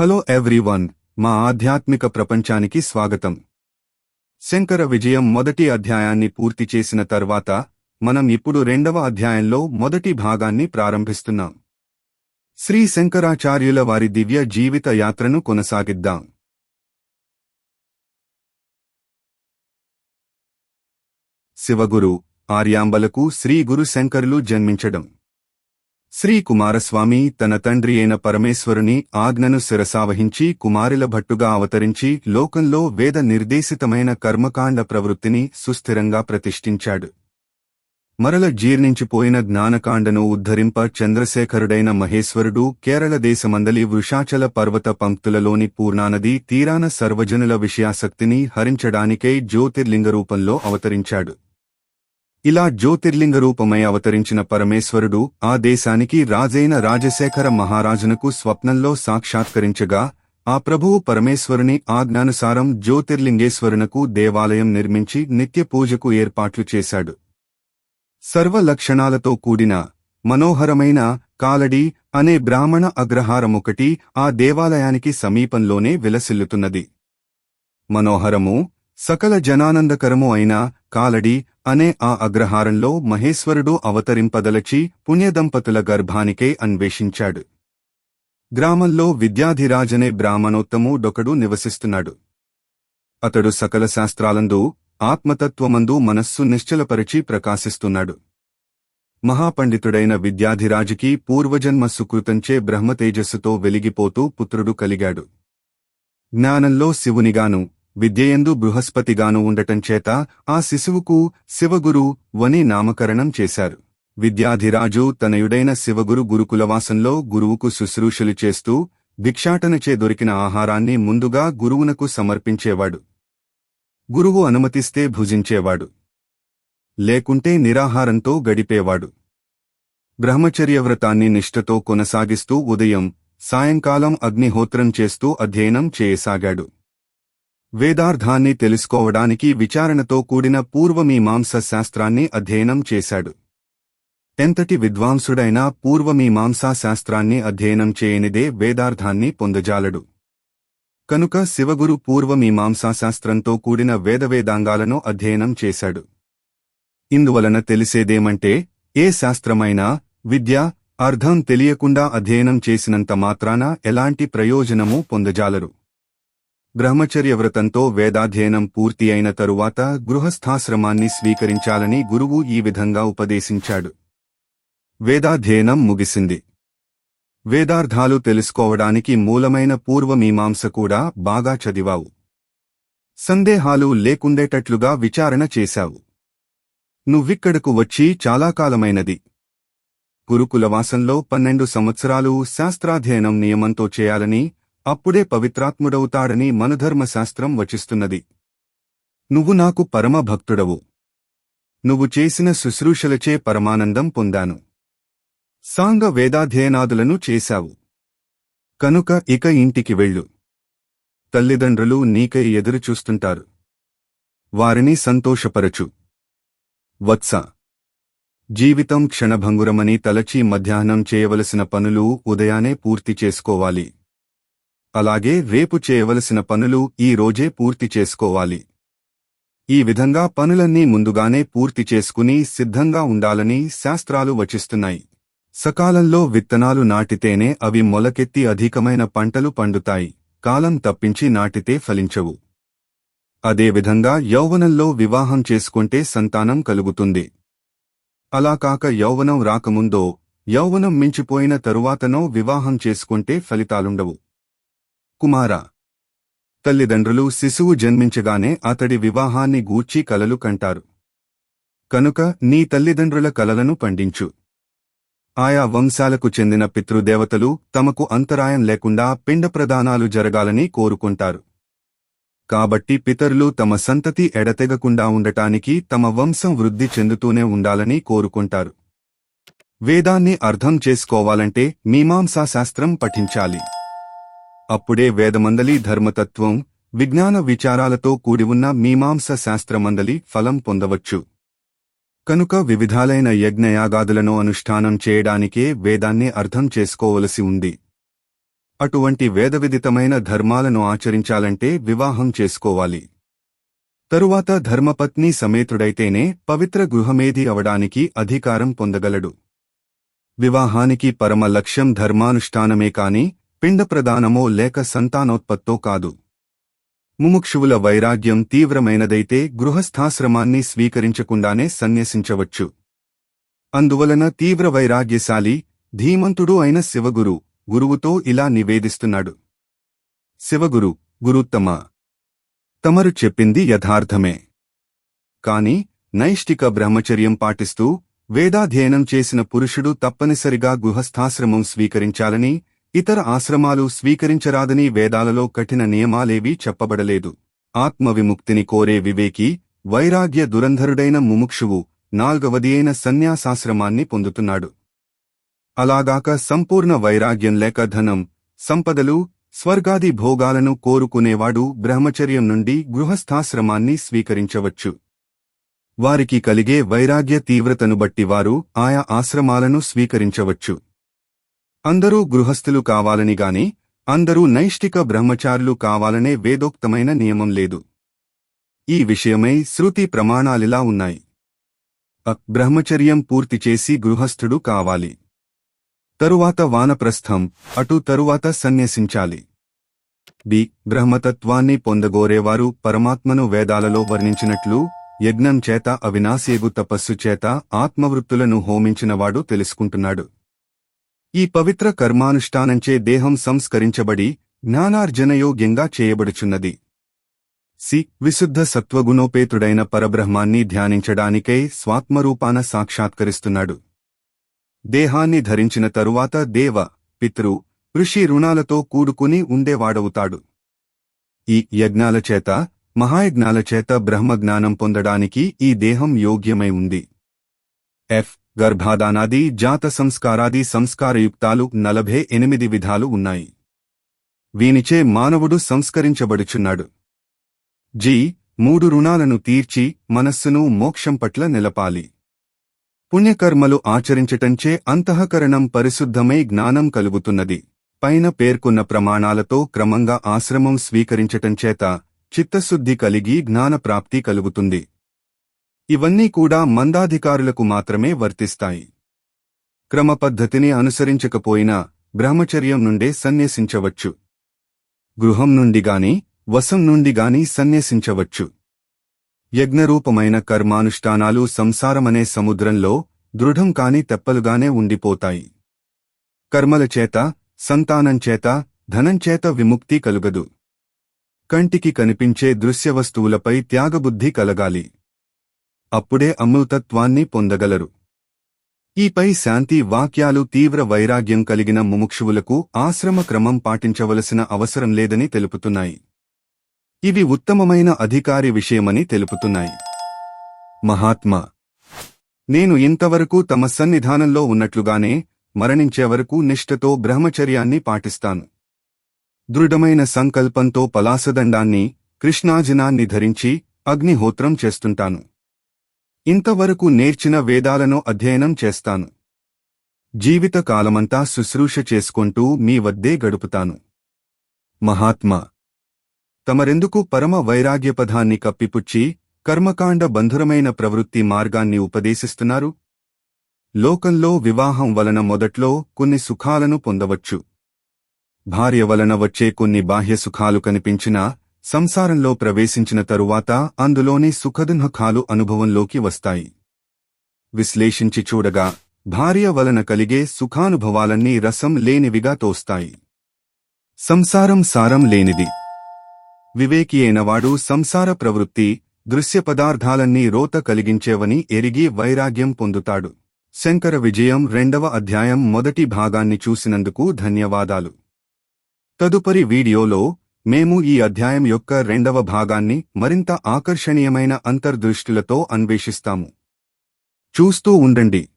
Hello everyone మా ఆధ్యాత్మిక ప్రపంచానికి స్వాగతం. శంకర విజయం మొదటి అధ్యాయాన్ని పూర్తి చేసిన తర్వాత మనం ఇప్పుడు రెండవ అధ్యాయంలో మొదటి భాగాన్ని ప్రారంభిస్తున్నాం. శ్రీ శంకరాచార్యుల వారి దివ్య జీవిత యాత్రను కొనసాగిద్దాం. శివగురు ఆర్యాంబలకు శ్రీ గురు శంకరులు జన్మించడం. శ్రీ కుమారస్వామి తన తండ్రి అయిన పరమేశ్వరుని ఆజ్ఞను శిరసావహించి కుమారుల భట్టుగా అవతరించి లోకంలో వేద నిర్దేశితమైన కర్మకాండ ప్రవృత్తిని సుస్థిరంగా ప్రతిష్ఠించాడు. మరల జీర్ణించిపోయిన జ్ఞానకాండను ఉద్ధరింప చంద్రశేఖరుడైన మహేశ్వరుడు కేరళ దేశమందలి వృషాచల పర్వత పంక్తులలోని పూర్ణానది తీరాన సర్వజనుల విషయాసక్తిని హరించడానికై జ్యోతిర్లింగ రూపంలో అవతరించాడు. ఇలా జ్యోతిర్లింగ రూపమై అవతరించిన పరమేశ్వరుడు ఆ దేశానికి రాజైన రాజశేఖర మహారాజునకు స్వప్నంలో సాక్షాత్కరించగా ఆ ప్రభువు పరమేశ్వరుని ఆజ్ఞానుసారం జ్యోతిర్లింగేశ్వరునకు దేవాలయం నిర్మించి నిత్య పూజకు ఏర్పాట్లు చేశాడు. సర్వ లక్షణాలతో కూడిన మనోహరమైన కాలడి అనే బ్రాహ్మణ అగ్రహారమొకటి ఆ దేవాలయానికి సమీపంలోనే విలసిల్లుతున్నది. మనోహరము సకల జనానందకరము అయిన కాలడి అనే ఆ అగ్రహారంలో మహేశ్వరుడు అవతరింపదలచి పుణ్యదంపతుల గర్భానికే అన్వేషించాడు. గ్రామంలో విద్యాధిరాజనే బ్రాహ్మణోత్తముడొకడు నివసిస్తున్నాడు. అతడు సకల శాస్త్రాలందు ఆత్మతత్వమందు మనస్సు నిశ్చలపరిచి ప్రకాశిస్తున్నాడు. మహాపండితుడైన విద్యాధిరాజుకి పూర్వజన్మ సుకృతంచే బ్రహ్మతేజస్సుతో వెలిగిపోతూ పుత్రుడు కలిగాడు. జ్ఞానంలో శివునిగాను విద్యయందు బృహస్పతిగాను ఉండటంచేత ఆ శిశువుకు శివగురు వని నామకరణం చేశారు. విద్యాధిరాజు తనయుడైన శివగురు గురుకులవాసంలో గురువుకు శుశ్రూషలు చేస్తూ భిక్షాటనచే దొరికిన ఆహారాన్ని ముందుగా గురువునకు సమర్పించేవాడు. గురువు అనుమతిస్తే భుజించేవాడు. లేకుంటే నిరాహారంతో గడిపేవాడు. బ్రహ్మచర్యవ్రతాన్ని నిష్ఠతో కొనసాగిస్తూ ఉదయం సాయంకాలం అగ్నిహోత్రం చేస్తూ అధ్యయనం చేయసాగాడు. వేదార్థాన్ని తెలుసుకోవడానికి విచారణతో కూడిన పూర్వమీమాంస శాస్త్రాన్ని అధ్యయనం చేశాడు. ఎంతటి విద్వాంసుడైనా పూర్వమీమాంసా శాస్త్రాన్ని అధ్యయనం చేయనిదే వేదార్థాన్ని పొందజాలడు. కనుక శివగురు పూర్వమీమాంసా శాస్త్రంతో కూడిన వేదవేదాంగాలను అధ్యయనం చేశాడు. ఇందువలన తెలిసేదేమంటే ఏ శాస్త్రమైనా విద్య అర్థం తెలియకుండా అధ్యయనం చేసినంత మాత్రాన ఎలాంటి ప్రయోజనమూ పొందజాలరు. బ్రహ్మచర్యవ్రతంతో వేదాధ్యయనం పూర్తి అయిన తరువాత గృహస్థాశ్రమాన్ని స్వీకరించాలని గురువు ఈ విధంగా ఉపదేశించాడు. వేదాధ్యయనం ముగిసింది. వేదార్థాలు తెలుసుకోవడానికి మూలమైన పూర్వమీమాంస కూడా బాగా చదివావు. సందేహాలు లేకుండేటట్లుగా విచారణ చేశావు. నువ్విక్కడకు వచ్చి చాలా కాలమైనది. గురుకులవాసంలో పన్నెండు సంవత్సరాలు శాస్త్రాధ్యయనం నియమంతో చేయాలని అప్పుడే పవిత్రాత్ముడవుతాడని మనధర్మశాస్త్రం వచిస్తున్నది. నువ్వు నాకు పరమ భక్తుడవు నువ్వు చేసిన శుశ్రూషలచే పరమానందం పొందాను. సాంగ వేదాధ్యయనాదులను చేశావు. కనుక ఇక ఇంటికి వెళ్ళు. తల్లిదండ్రులు నీకై ఎదురుచూస్తుంటారు. వారిని సంతోషపరచు. వత్స. జీవితం క్షణభంగురమని తలచి మధ్యాహ్నం చేయవలసిన పనులు ఉదయానే పూర్తి చేసుకోవాలి. అలాగే రేపు చేయవలసిన పనులు ఈ రోజే పూర్తి చేసుకోవాలి. ఈ విధంగా పనులన్నీ ముందుగానే పూర్తి చేసుకుని సిద్ధంగా ఉండాలని శాస్త్రాలు వచిస్తున్నాయి. సకాలంలో విత్తనాలు నాటితేనే అవి మొలకెత్తి అధికమైన పంటలు పండుతాయి. కాలం తప్పించి నాటితే ఫలించవు. అదేవిధంగా యౌవనంలో వివాహం చేసుకుంటే సంతానం కలుగుతుంది. అలా కాక యౌవనం రాకముందో యౌవనం మించిపోయిన తరువాతనో వివాహం చేసుకుంటే ఫలితాలుండవు. కుమార. తల్లిదండ్రులు శిశువు జన్మించగానే అతడి వివాహాన్ని గూర్చి కలలు కంటారు. కనుక నీ తల్లిదండ్రుల కలలను పండించు. ఆయా వంశాలకు చెందిన పితృదేవతలు తమకు అంతరాయం లేకుండా పిండ ప్రదానాలు జరగాలని కోరుకుంటారు. కాబట్టి పితరులు తమ సంతతి ఎడతెగకుండా ఉండటానికి తమ వంశం వృద్ధి చెందుతూనే ఉండాలని కోరుకుంటారు. వేదాన్ని అర్థం చేసుకోవాలంటే మీమాంసా శాస్త్రం పఠించాలి. అప్పుడే వేదమందలి ధర్మతత్వం విజ్ఞాన విచారాలతో కూడి ఉన్న మీమాంస శాస్త్రమందలి ఫలం పొందవచ్చు. కనుక వివిధాలైన యజ్ఞయాగాదులను అనుష్ఠానం చేయడానికే వేదాన్ని అర్థం చేసుకోవలసి ఉంది. అటువంటి వేదవిదితమైన ధర్మాలను ఆచరించాలంటే వివాహం చేసుకోవాలి. తరువాత ధర్మపత్ని సమేతుడైతేనే పవిత్ర గృహమేధి అవడానికి అధికారం పొందగలడు. వివాహానికి పరమ లక్ష్యం ధర్మానుష్ఠానమే కాని పిండ ప్రదానమో లేక సంతానోత్పత్తో కాదు. ముముక్షువుల వైరాగ్యం తీవ్రమైనదైతే గృహస్థాశ్రమాన్ని స్వీకరించకుండానే సన్యసించవచ్చు. అందువలన తీవ్ర వైరాగ్యశాలి ధీమంతుడు అయిన శివగురు గురువుతో ఇలా నివేదిస్తున్నాడు. శివగురు గురుత్తమ! తమరు చెప్పింది యథార్థమే. కాని నైష్టిక బ్రహ్మచర్యం పాటిస్తూ వేదాధ్యయనం చేసిన పురుషుడు తప్పనిసరిగా గృహస్థాశ్రమం స్వీకరించాలని ఇతర ఆశ్రమాలు స్వీకరించరాదని వేదాలలో కఠిన నియమాలేవీ చెప్పబడలేదు. ఆత్మవిముక్తిని కోరే వివేకి వైరాగ్య దురంధరుడైన ముముక్షువు నాల్గవది అయిన సన్యాసాశ్రమాన్ని పొందుతున్నాడు. అలాగాక సంపూర్ణ వైరాగ్యం లేక ధనం సంపదలు స్వర్గాది భోగాలను కోరుకునేవాడు బ్రహ్మచర్యం నుండి గృహస్థాశ్రమాన్ని స్వీకరించవచ్చు. వారికి కలిగే వైరాగ్య తీవ్రతను బట్టి వారు ఆయా ఆశ్రమాలను స్వీకరించవచ్చు. అందరూ గృహస్థులు కావాలనిగాని అందరూ నైష్టిక బ్రహ్మచారులు కావాలనే వేదోక్తమైన నియమం లేదు. ఈ విషయమై శృతి ప్రమాణాలిలా ఉన్నాయి. బ్రహ్మచర్యం పూర్తి చేసి గృహస్థుడు కావాలి. తరువాత వానప్రస్థం అటు తరువాత సన్యసించాలి. బి బ్రహ్మతత్వాన్ని పొందగోరేవారు పరమాత్మను వేదాలలో వర్ణించినట్లు యజ్ఞం చేత అవినాశేగు తపస్సు చేత ఆత్మవృత్తులను హోమించినవాడు తెలుసుకుంటున్నాడు. ఈ పవిత్ర కర్మానుష్ఠానంచే దేహం సంస్కరించబడి జ్ఞానార్జనయోగ్యంగా చేయబడుచున్నది. సి. విశుద్ధ సత్వగుణోపేతుడైన పరబ్రహ్మాన్ని ధ్యానించడానికై స్వాత్మరూపాన సాక్షాత్కరిస్తున్నాడు. దేహాన్ని ధరించిన తరువాత దేవ పితృ ఋషి రుణాలతో కూడుకుని ఉండేవాడవుతాడు. ఈ యజ్ఞాల చేత మహాయజ్ఞాల చేత బ్రహ్మజ్ఞానం పొందడానికి ఈ దేహం యోగ్యమై ఉంది. ఎఫ్. గర్భాదానాది జాత సంస్కారాది సంస్కారయుక్తాలు నలభై ఎనిమిది విధాలు ఉన్నాయి. వీనిచే మానవుడు సంస్కరించబడుచున్నాడు. జి మూడు రుణాలను తీర్చి మనస్సును మోక్షం పట్ల నిలపాలి. పుణ్యకర్మలు ఆచరించటంచే అంతఃకరణం పరిశుద్ధమై జ్ఞానం కలుగుతున్నది. పైన పేర్కొన్న ప్రమాణాలతో క్రమంగా ఆశ్రమం స్వీకరించటంచేత చిత్తశుద్ధి కలిగి జ్ఞానప్రాప్తి కలుగుతుంది. ఇవన్నీ కూడా మందాధికారులకు మాత్రమే వర్తిస్తాయి. క్రమపద్ధతిని అనుసరించకపోయినా బ్రహ్మచర్యం నుండే సన్యసించవచ్చు. గృహం నుండి గాని వశం నుండి గాని సన్యసించవచ్చు. యజ్ఞరూపమైన కర్మానుష్ఠానాలు సంసారమనే సముద్రంలో దృఢం కాని తెప్పలుగానే ఉండిపోతాయి. కర్మల చేత సంతానం చేత విముక్తి కలుగదు. కంటికి కనిపించే దృశ్యవస్తువులపై త్యాగబుద్ధి కలగాలి. అప్పుడే అమృతత్వాన్ని పొందగలరు. ఈపై శాంతి వాక్యాలు తీవ్ర వైరాగ్యం కలిగిన ముముక్షువులకు ఆశ్రమ క్రమం పాటించవలసిన అవసరం లేదని తెలుపుతున్నాయి. ఇవి ఉత్తమమైన అధికారి విషయమని తెలుపుతున్నాయి. మహాత్మా! నేను ఇంతవరకు తమ సన్నిధానంలో ఉన్నట్లుగానే మరణించే వరకు నిష్ఠతో బ్రహ్మచర్యాన్ని పాటిస్తాను. దృఢమైన సంకల్పంతో పలాసదండాన్ని కృష్ణాజనాన్ని ధరించి అగ్నిహోత్రం చేస్తుంటాను. ఇంతవరకు నేర్చిన వేదాలను అధ్యయనం చేస్తాను. జీవితకాలమంతా శుశ్రూష చేసుకుంటూ మీ వద్దే గడుపుతాను. మహాత్మా! తమరెందుకు పరమ వైరాగ్యపదాన్ని కప్పిపుచ్చి కర్మకాండ బంధురమైన ప్రవృత్తి మార్గాన్ని ఉపదేశిస్తున్నారు? లోకంలో వివాహం వలన మొదట్లో కొన్ని సుఖాలను పొందవచ్చు. భార్య వలన వచ్చే కొన్ని బాహ్య సుఖాలు కనిపించినా సంసారంలో ప్రవేశించిన తరువాత అందులోనే సుఖదుఃఖాలు అనుభవంలోకి వస్తాయి. విశ్లేషించి చూడగా భార్య వలన కలిగే సుఖానుభవాలన్నీ రసం లేనివిగా తోస్తాయి. సంసారం సారం లేనిది. వివేకి అయినవాడు సంసార ప్రవృత్తి దృశ్య పదార్థాలన్నీ రోత కలిగించేవని ఎరిగి వైరాగ్యం పొందుతాడు. శంకర విజయం రెండవ అధ్యాయం మొదటి భాగాన్ని చూసినందుకు ధన్యవాదాలు. తదుపరి వీడియోలో మేము ఈ అధ్యాయం యొక్క రెండవ భాగాన్ని మరింత ఆకర్షణీయమైన అంతర్దృష్టిలతో అన్వేషిస్తాము. చూస్తూ ఉండండి.